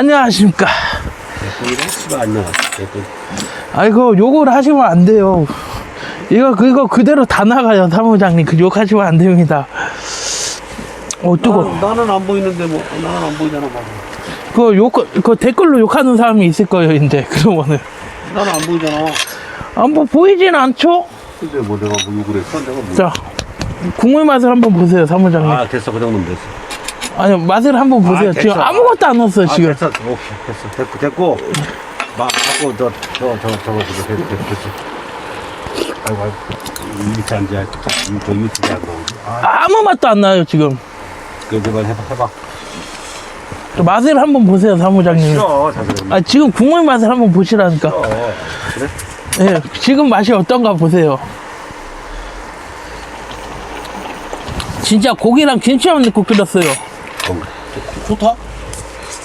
안녕하십니까. 아이고, 욕을 하시면 안 돼요. 이거, 그거 그대로 다 나가요, 사무장님. 그 욕하시면 안 됩니다. 어, 뜨거. 나는, 안 보이는데 뭐 나는 안 보이잖아 막. 그 욕, 그 댓글로 욕하는 사람이 있을 거예요, 이제. 그러면은. 나는 안 보이잖아. 아, 뭐, 보이진 않죠? 근데 뭐 내가 뭐 욕을 했어? 내가 뭐. 자, 국물 맛을 한번 보세요, 사무장님. 아 됐어 그 정도면 됐어. 아니, 맛을 한번 보세요. 아, 지금 됐어. 아무것도 안 넣었어요, 아 지금. 됐어. 오케이 됐어. 됐고 됐고. 막 갖고 저 저 저 저거 저거 됐어 됐어. 아이고 아이고. 밑에 앉아. 저 밑에 앉아. 아 아무 맛도 안 나요, 지금. 그거 해봐 해봐. 저 맛을 한번 보세요, 사무장님. 싫어 자세히. 아, 지금 국물 맛을 한번 보시라니까. 싫어. 그래? 예, 지금 맛이 어떤가 보세요. 진짜 고기랑 김치만 넣고 끓였어요. 어, 좋다.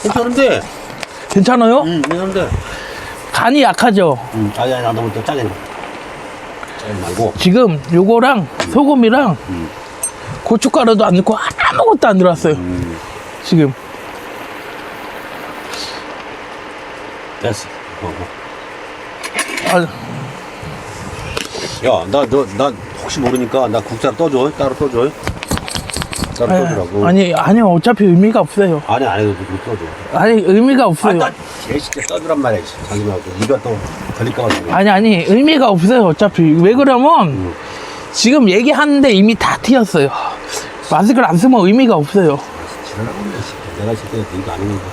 괜찮은데. 괜찮아요? 응 괜찮은데. 간이 약하죠? 응. 아니 아니 나도 또 짜게. 짜게 말고. 지금 요거랑 소금이랑 음. 고춧가루도 안 넣고 아무것도 안 들어왔어요. 음. 지금. 됐어. 어, 어. 아, 야, 나, 너, 나 혹시 모르니까 나 국자 떠줘. 따로 떠줘. 따로 떠주라고. 아니, 아니요. 어차피 의미가 없어요. 아니, 안 해도 그렇게 떠줘. 아니, 의미가 아, 없어요. 나 개시게 떠주란 말이야. 장님하고. 네가 또 걸릴까봐. 아니, 아니, 의미가 없어요. 어차피. 왜 그러면 음. 지금 얘기하는데 이미 다 튀었어요. 마스크를 안 쓰면 의미가 없어요. 지랄하고 새끼. 내가 있을 때 이거 안 했는데.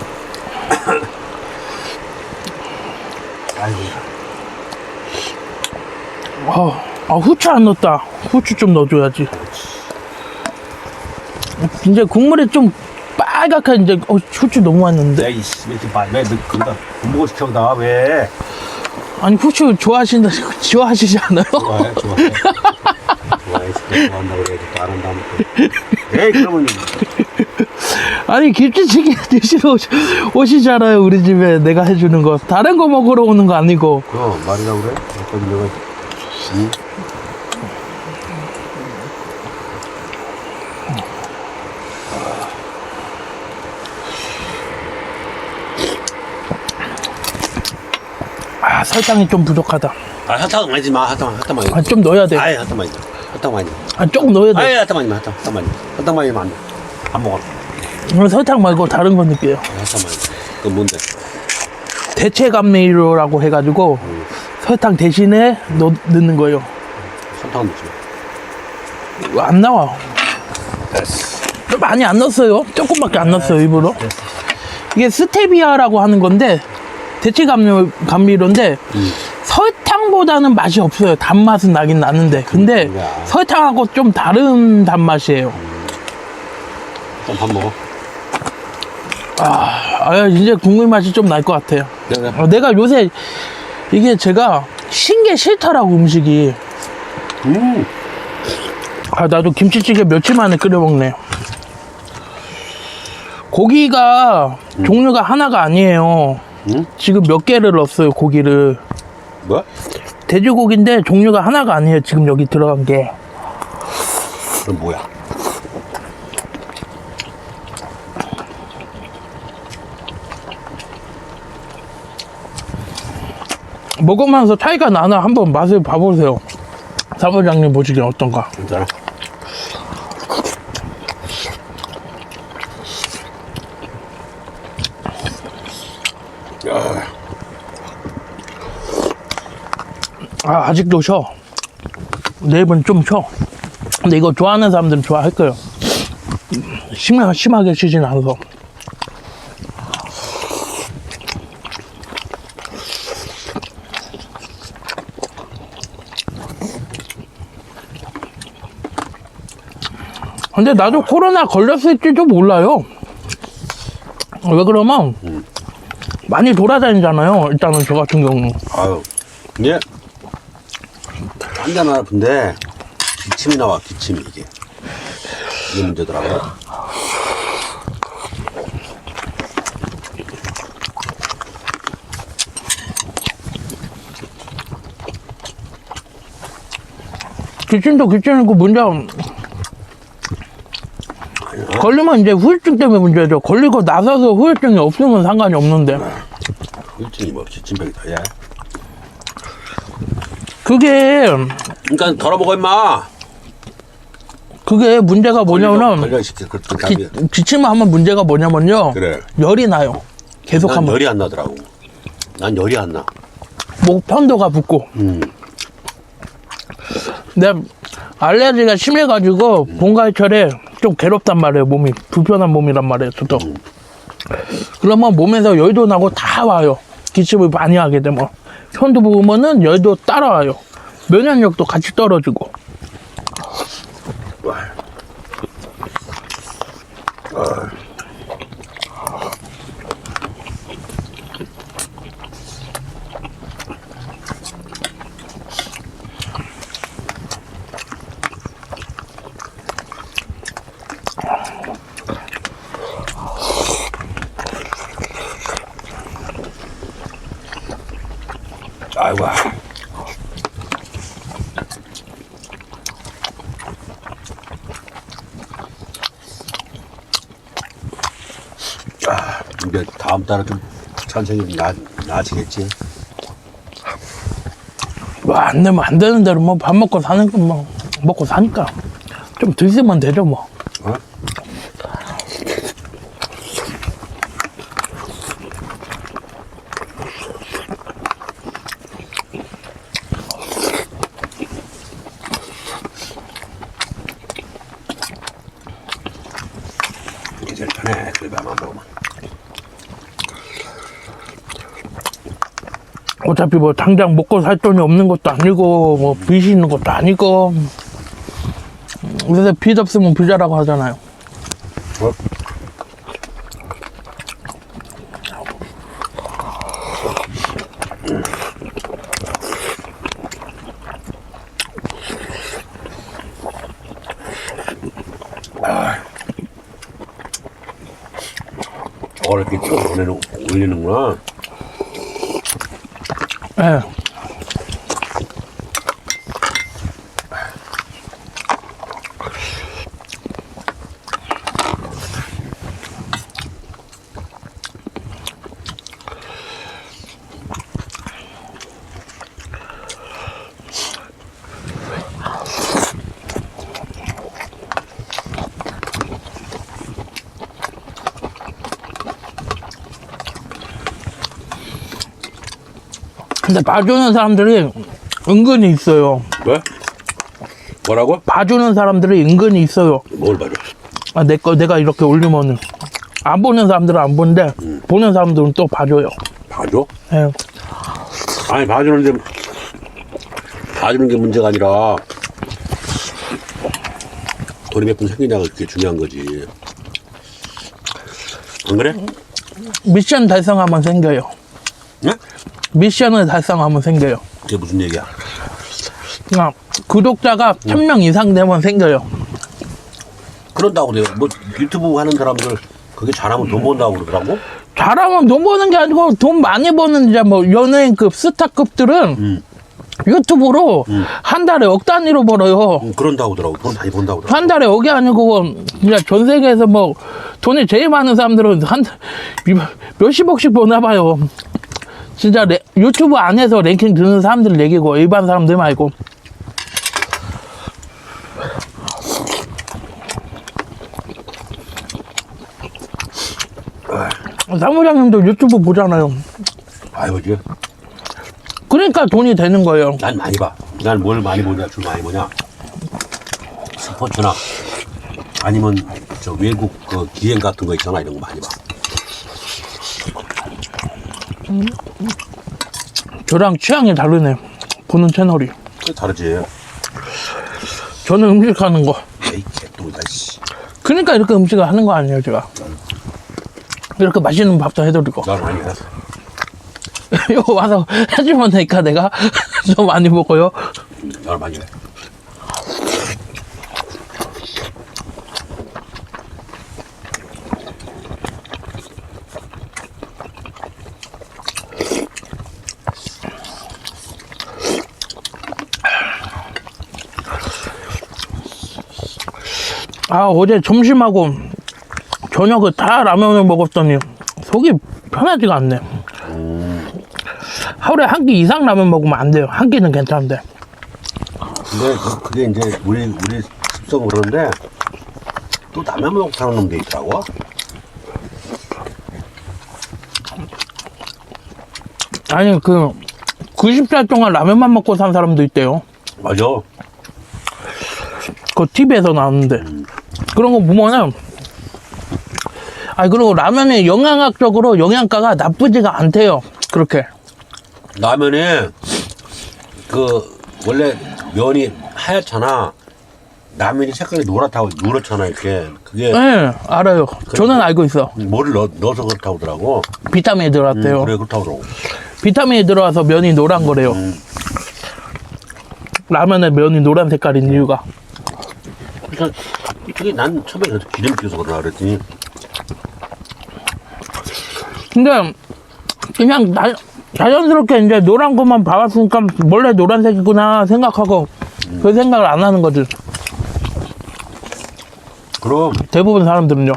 아이고. 아, 아, 후추 안 넣었다. 후추 좀 넣어줘야지. 이제 국물이 좀 빨갛게 이제 어, 후추 너무 왔는데. 야, 이씨, 왜 이렇게 봐. 왜, 너, 그거다. 군복을 시켜다. 왜? 아니 후추 좋아하신다 좋아하시지 않아요? 좋아해, 좋아해. 좋아해, 진짜 좋아한다고 그래야지. 또안 한다면 또. 에이, 그러면. 아니 김치찌개 드시러 오시, 오시잖아요 우리 집에 내가 해주는 거 다른 거 먹으러 오는 거 아니고 어, 말이라고 그래? 어떤 내가. 응? 설탕이 좀 부족하다 아, 핫탕 많이 마, 핫탕, 핫탕 많이. 아 좀 넣어야 돼 아예 핫탕 많이. 핫탕 많이. 아, 조금 넣어야 돼 아예 핫탕 많이, 핫탕, 핫탕 많이. 핫탕 많이 안 돼. 안 먹어. 오늘 설탕 말고 다른 거 넣을게요 핫탕 많이. 그건 뭔데? 대체 감미료라고 해가지고 음. 설탕 대신에 넣, 넣는 거예요 설탕 넣지 마. 안 나와 됐어. 좀 많이 안 넣었어요 조금밖에 안 넣었어요 일부러 이게 스테비아라고 하는 건데 대체 감미, 감미료인데 음. 설탕보다는 맛이 없어요. 단맛은 나긴 나는데. 근데 그렇구나. 설탕하고 좀 다른 단맛이에요. 좀밥 먹어. 아 이제 국물 맛이 좀 날 것 같아요. 내가 어, 내가 요새 이게 제가 신게 싫더라고 음식이. 음. 아 나도 김치찌개 며칠 만에 끓여 먹네 고기가 종류가 하나가 아니에요 응? 지금 몇 개를 넣었어요 고기를 뭐? 돼지고기인데 종류가 하나가 아니에요 지금 여기 들어간 게 그럼 뭐야? 먹으면서 차이가 나나 한번 맛을 봐보세요 사무장님 보시기엔 어떤가 괜찮아. 야, 아 아직도 쉬어. 내일은 좀 쉬어. 근데 이거 좋아하는 사람들은 좋아할 거예요. 심하, 심하게 쉬진 않아서. 근데 나도 코로나 걸렸을지도 몰라요. 왜 그러면 많이 돌아다니잖아요 일단은 저 같은 경우는 아유, 이 게 한잔 아픈데 기침이 나와 기침이 이게 이게 문제더라고. 기침도 기침이고 문제. 걸리면 이제 후유증 때문에 문제죠. 걸리고 나서서 후유증이 없으면 상관이 없는데. 일진이 뭐 진백이다 야 그게, 그러니까 덜어먹어 임마 그게 문제가 기, 감이 기침을 하면 문제가 뭐냐면요. 그래 열이 나요. 계속 난 하면. 열이 안 나더라고 난 열이 안 나 목 편도가 붓고. 음. 내 알레르기가 심해가지고 봄가을철에 좀 괴롭단 말이에요. 몸이 불편한 몸이란 말이에요. 저도. 그러면 몸에서 열도 나고 다 와요. 기침을 많이 하게 되면 편도 부으면은 열도 따라와요. 면역력도 같이 떨어지고 아, 이제 다음 달에 좀좀 나, 나아지겠지. 뭐 안 되면 안 되는 대로 뭐 밥 먹고 사는 건뭐 먹고 사니까 좀 드시면 되죠 뭐. 어? 이게 제일 편해. 그래봐만 먹으면. 어차피 뭐 당장 먹고 살 돈이 없는 것도 아니고 뭐 빚이 있는 것도 아니고 그래서 빚 없으면 부자라고 하잖아요. 뭐? 쭉 올리는, 올리는구나. Yeah. 근데 봐주는 사람들이 은근히 있어요. 왜? 뭐라고? 봐주는 사람들이 은근히 있어요. 뭘 봐줘? 아, 내 거, 내가 이렇게 올리면은. 안 보는 사람들은 안 보는데, 보는 사람들은 또 봐줘요. 봐줘? 예. 아니 봐주는데 봐주는 게 문제가 아니라 돈이 몇 푼 생기냐가 그게 중요한 거지. 안 그래? 미션 달성하면 생겨요. 네? 미션을 달성하면 생겨요. 그게 무슨 얘기야? 그냥 구독자가 1000명 이상 되면 생겨요. 그런다고 내가 뭐 유튜브 하는 사람들 그게 잘하면 돈 번다고 그러더라고. 잘하면 돈 버는 게 아니고 돈 많이 버는 이제 뭐 연예인급 스타급들은 음. 유튜브로 한 달에 억 단위로 벌어요. 음, 그런다고 하더라고. 돈 많이 번다고 그러더라고. 한 달에 억이 아니고 진짜 전 세계에서 뭐 돈이 제일 많은 사람들은 한 몇십억씩 버나 봐요. 진짜 레- 유튜브 안에서 랭킹 드는 사람들 얘기고 일반 사람들 말고. 사무장님도 유튜브 보잖아요. 아유 이제 그러니까 돈이 되는 거예요. 난 많이 봐. 난 뭘 많이 보냐, 줄 많이 보냐. 스포츠나 아니면 저 외국 그 기행 같은 거 있잖아 이런 거 많이 봐. 저랑 취향이 다르네. 보는 채널이. 다르지. 저는 음식 하는 거. 에이 개똥이다 씨. 그러니까 이렇게 음식을 하는 거 아니에요, 제가. 이렇게 맛있는 밥도 해드리고. 난 많이 했어. 이거 와서 해주면 되니까 내가 좀 많이 먹어요. 난 많이 해. 아, 어제 점심하고 저녁에 다 라면을 먹었더니 속이 편하지가 않네. 하루에 한 끼 이상 라면 먹으면 안 돼요. 한 끼는 괜찮은데. 근데 그- 그게 이제 우리 우리 습성 그러는데 또 라면 먹고 사는 놈도 있더라고. 아니 그 90살 동안 라면만 먹고 산 사람도 있대요. 맞아. 그 TV에서 나왔는데 그런 거 보면은 아니 그리고 라면이 영양학적으로 영양가가 나쁘지가 않대요. 그렇게. 라면에 그 원래 면이 하얗잖아. 라면이 색깔이 노랗다고 누렇잖아 이렇게. 그게 네, 알아요. 저는 알고 있어. 뭐를 넣, 넣어서 그렇다고 하더라고. 비타민이 들어갔대요. 음, 그래 그렇다고 그러고. 비타민이 들어와서 면이 노란 거래요. 음. 라면에 면이 노란 색깔인 이유가. 그러니까 그게 난 처음에 그래서 기름 껴서 그러나 그랬더니 근데 그냥 나, 자연스럽게 이제 노란 것만 봐왔으니까 원래 노란색이구나 생각하고 그 생각을 안 하는 거지. 그럼 대부분 사람들은요.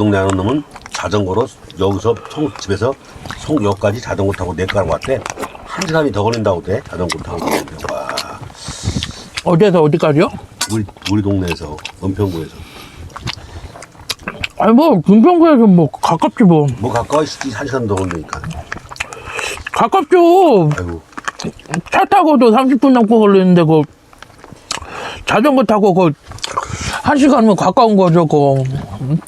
동네 하는 놈은 자전거로 여기서 성 집에서 성역까지 자전거 타고 내가로 왔대. 한 시간이 더 걸린다고 돼 자전거 타고 와 어디에서 어디까지요? 우리 우리 동네에서 은평구에서 아니 뭐 금평구에서 뭐 가깝지 뭐 뭐 가까이 한 시간 더 걸리니까 가깝죠. 아이고 차 타고도 30분 넘게 걸리는데 그 자전거 타고 그 한 시간이면 가까운 거죠. 그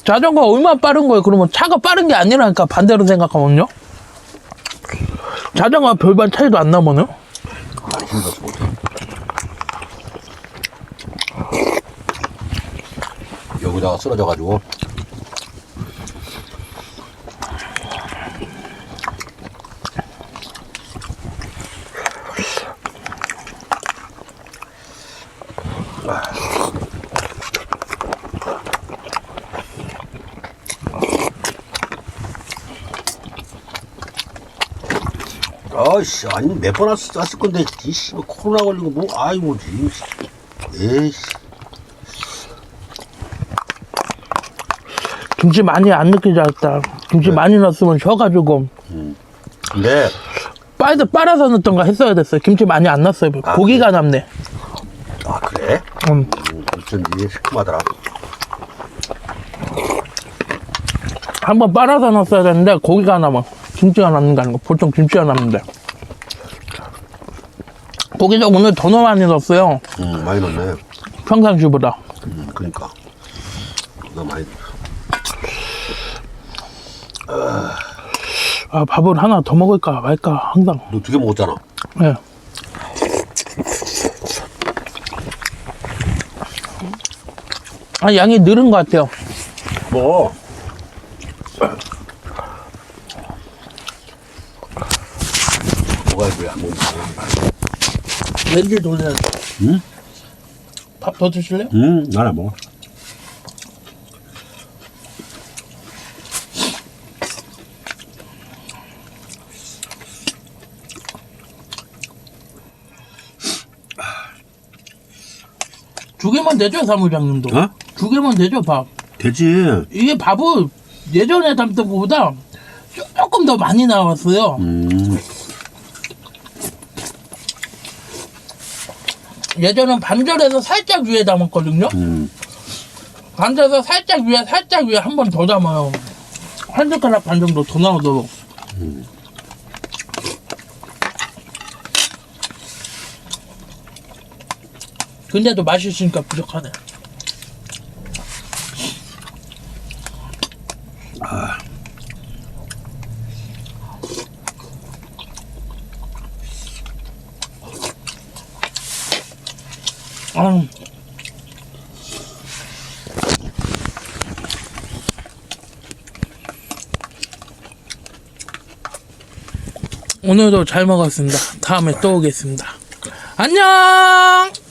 자전거 얼마나 빠른 거예요? 그러면 차가 빠른 게 아니라니까 반대로 생각하면요. 자전거 별반 차이도 안 나면요. 여기다가 쓰러져 가지고 씨 아니 몇 번 왔을 건데 이씨 뭐 코로나 걸리고 뭐 아이고 이씨 에이씨 김치 많이 안 넣기 잘했다. 김치 많이 넣었으면 쉬어가지고 근데 빨아서 빨아서 넣던가 했어야 됐어요. 김치 많이 안 넣었어요. 아, 고기가 남네. 아 그래? 음. 음, 어쩐지 시큼하더라 한번 빨아서 넣었어야 되는데 고기가 남아. 김치가 남는 게 아니고 보통 김치가 남는데. 고기도 오늘 더 너무 많이 넣었어요. 음 많이 넣네 평상시보다. 음 그니까 너 많이 아, 밥을 하나 더 먹을까 말까 항상. 너 두 개 먹었잖아 예. 아, 양이 늘은 것 같아요. 뭐 뭐가 먹는 거야 렌즈 돌려야 응? 밥 더 드실래요? 음, 나는 먹어. 두 개만 되죠, 사무장님도. 어? 두 개만 되죠, 밥. 되지. 이게 밥을 예전에 담던 것보다 조금 더 많이 나왔어요. 음, 예전엔 반절에서 살짝 위에 담았거든요. 음. 반절에서 살짝 위에, 살짝 위에 한 번 더 담아요. 한 젓가락 반 정도 더 나오도록. 근데도 맛있으니까 부족하네. 아. 오늘도 잘 먹었습니다. 다음에 또 오겠습니다. 안녕!